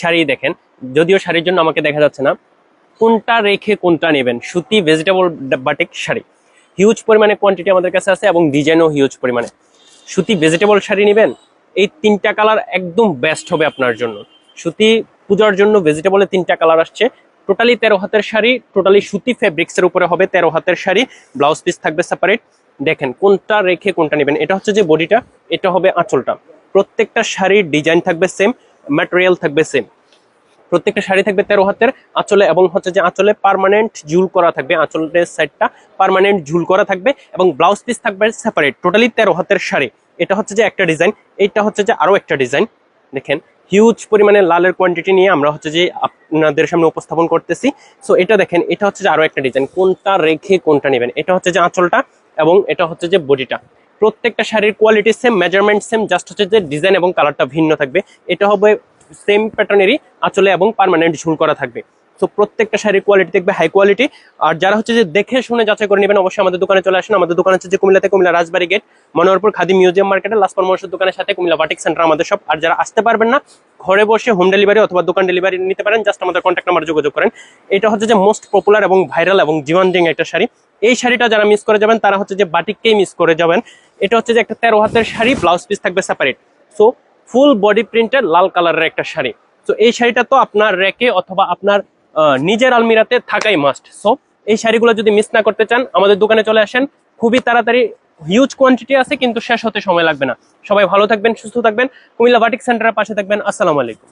শাড়ি দেখেন, যদিও শাড়ির জন্য আমাকে দেখা যাচ্ছে না। কোনটা রেখে কোনটা নেবেন? সুতি ভেজিটেবল বাটিক শাড়ি। হিউজ পরিমাণে কোয়ান্টিটি আমাদের কাছে আছে এবং ডিজাইনও হিউজ পরিমাণে। সুতি ভেজিটেবল শাড়ি নেবেন, এই তিনটা কালার একদম বেস্ট হবে আপনার জন্য। সুতি পূজার জন্য ভেজিটেবলের তিনটা কালার আসছে। টোটালি তেরো হাতের শাড়ি টোটালি সুতি ফেব্রিক্সের উপরে হবে তেরো হাতের শাড়ি। ব্লাউজ পিস থাকবে সেপারেট দেখেন, কোনটা রেখে কোনটা নেবেন? এটা হচ্ছে যে বডিটা এটা হবে আঁচলটা। প্রত্যেকটা শাড়ির ডিজাইন থাকবে সেম ম্যাটেরিয়াল থাকবে সেম প্রত্যেকটা শাড়ি থাকবে তেরো হাতের, আঁচলে এবং হচ্ছে যে আঁচলে পার্মানেন্ট ঝুল করা থাকবে, আঁচলের সাইডটা পার্মানেন্ট ঝুল করা থাকবে এবং ব্লাউজ পিস থাকবে সেপারেট টোটালি তেরো হাতের শাড়ি। এটা হচ্ছে যে একটা ডিজাইন এইটা হচ্ছে যে আরও একটা ডিজাইন দেখেন হিউজ পরিমাণে লালের কোয়ান্টিটি নিয়ে আমরা হচ্ছে যে আপনাদের সামনে উপস্থাপন করতেছি। সো এটা দেখেন, এটা হচ্ছে যে আরও একটা ডিজাইন কোনটা রেখে কোনটা নেবেন? এটা হচ্ছে যে আঁচলটা এবং এটা হচ্ছে যে বডিটা প্রত্যেকটা শাড়ির quality same measurement same just হচ্ছে যে ডিজাইন এবং কালারটা ভিন্ন থাকবে। এটা হবে সেম প্যাটার্নেরই আঁচলে এবং পার্মানেন্ট ঝুল করা থাকবে। তো প্রত্যেকটা শাড়ির কোয়ালিটি দেখবে হাই কোয়ালিটি আর যারা হচ্ছে যে দেখে শুনে যাচাই করে নেবেন, অবশ্যই আমাদের দোকানে চলে আসেন। আমাদের দোকান হচ্ছে যে কুমিল্লাতে কুমিল্লা রাজবাড়ি গেট মনোহরপুর খাদি মিউজিয়াম মার্কেটে লাস্ট পরামর্শ দোকানের সাথে কুমিল্লা বাটিক সেন্টার আমাদের সব আর যারা আসতে পারবেন না, ঘরে বসে হোম ডেলিভারি অথবা দোকান ডেলিভারি নিতে পারেন জাস্ট আমাদের কন্ট্যাক্ট নাম্বার যোগাযোগ করেন। এটা হচ্ছে যে মোস্ট পপুলার এবং ভাইরাল এবং ডিমান্ডিং একটা শাড়ি। এই শাড়িটা যারা মিস করে যাবেন, তারা হচ্ছে যে বাটিককেই মিস করে যাবেন। এটা হচ্ছে যে একটা তেরো হাতের শাড়ি ব্লাউজ পিস থাকবে সেপারেট সো ফুল বডি প্রিন্টের লাল কালারের একটা শাড়ি। তো এই শাড়িটা তো আপনার রেকে অথবা আপনার নিজের আলমিরাতে থাকাই মাস্ট সো এই শাড়িগুলো যদি মিস না করতে চান, আমাদের দোকানে চলে আসেন। খুবই তাড়াতাড়ি হিউজ কোয়ান্টিটি আছে, কিন্তু শেষ হতে সময় লাগবে না। সবাই ভালো থাকবেন, সুস্থ থাকবেন। কুমিল্লা বাটিক সেন্টারের পাশে থাকবেন। আসসালামু আলাইকুম।